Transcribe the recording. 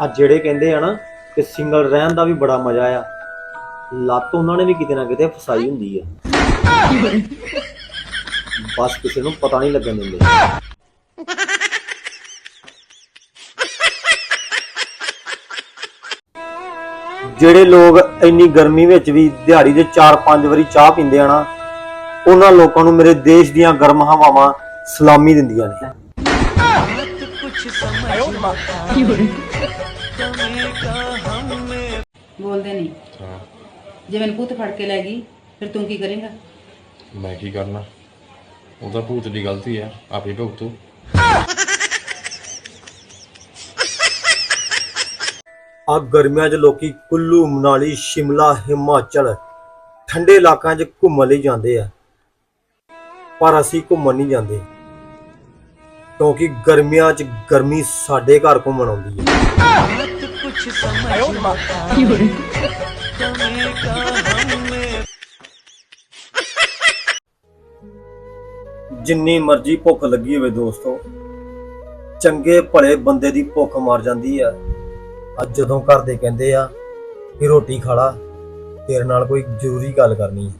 ਆ ਜਿਹੜੇ ਕਹਿੰਦੇ ਆ ਨਾ ਕਿ ਸਿੰਗਲ ਰਹਿਣ ਦਾ ਵੀ ਬੜਾ ਮਜ਼ਾ ਆ, ਲੱਤ ਉਹਨਾਂ ਨੇ ਵੀ ਕਿਤੇ ਨਾ ਕਿਤੇ ਫਸਾਈ ਹੁੰਦੀ ਆ। ਬਸ ਕਿਸੇ ਨੂੰ ਪਤਾ ਨਹੀਂ ਲੱਗਣ ਦਿੰਦੇ। ਜਿਹੜੇ ਲੋਕ ਇੰਨੀ ਗਰਮੀ ਵਿੱਚ ਵੀ ਦਿਹਾੜੀ ਦੇ 4-5 ਵਾਰੀ ਚਾਹ ਪੀਂਦੇ ਆ ਨਾ, ਉਹਨਾਂ ਲੋਕਾਂ ਨੂੰ ਮੇਰੇ ਦੇਸ਼ ਦੀਆਂ ਗਰਮ ਹਵਾਵਾਂ ਸਲਾਮੀ ਦਿੰਦੀਆਂ ਨੇ। ਬੋਲਦੇ ਨਹੀਂ। ਹਾਂ। ਜੇ ਮੈਨੂੰ ਪੁੱਤ ਫੜ ਕੇ ਲੈ ਗਈ ਫਿਰ ਤੂੰ ਕੀ ਕਰੇਂਗਾ? ਮੈਂ ਕੀ ਕਰਨਾ? ਉਹਦਾ ਭੂਤ ਦੀ ਗਲਤੀ ਆ ਆਪੇ ਭੁਗਤੂ। ਆ ਗਰਮੀਆਂ 'ਚ ਲੋਕੀ ਕੁੱਲੂ ਮਨਾਲੀ ਸ਼ਿਮਲਾ ਹਿਮਾਚਲ ਠੰਡੇ ਇਲਾਕਿਆਂ 'ਚ ਘੁੰਮਣ ਲਈ ਜਾਂਦੇ ਆ। ਪਰ ਅਸੀਂ ਘੁੰਮਣ ਨਹੀਂ ਜਾਂਦੇ। ਕਿਉਂਕਿ ਗਰਮੀਆਂ 'ਚ ਗਰਮੀ ਸਾਡੇ ਘਰ ਘੁੰਮਣ ਆਉਂਦੀ ਹੈ। ਜਿੰਨੀ ਮਰਜ਼ੀ ਭੁੱਖ ਲੱਗੀ ਹੋਵੇ ਦੋਸਤੋ, ਚੰਗੇ ਭਲੇ ਬੰਦੇ ਦੀ ਭੁੱਖ ਮਰ ਜਾਂਦੀ ਆ। ਅੱਜ ਜਦੋਂ ਘਰ ਦੇ ਕਹਿੰਦੇ ਆ ਕਿ ਰੋਟੀ ਖਾ ਲਾ, ਤੇਰੇ ਨਾਲ ਕੋਈ ਜ਼ਰੂਰੀ ਗੱਲ ਕਰਨੀ ਹੈ।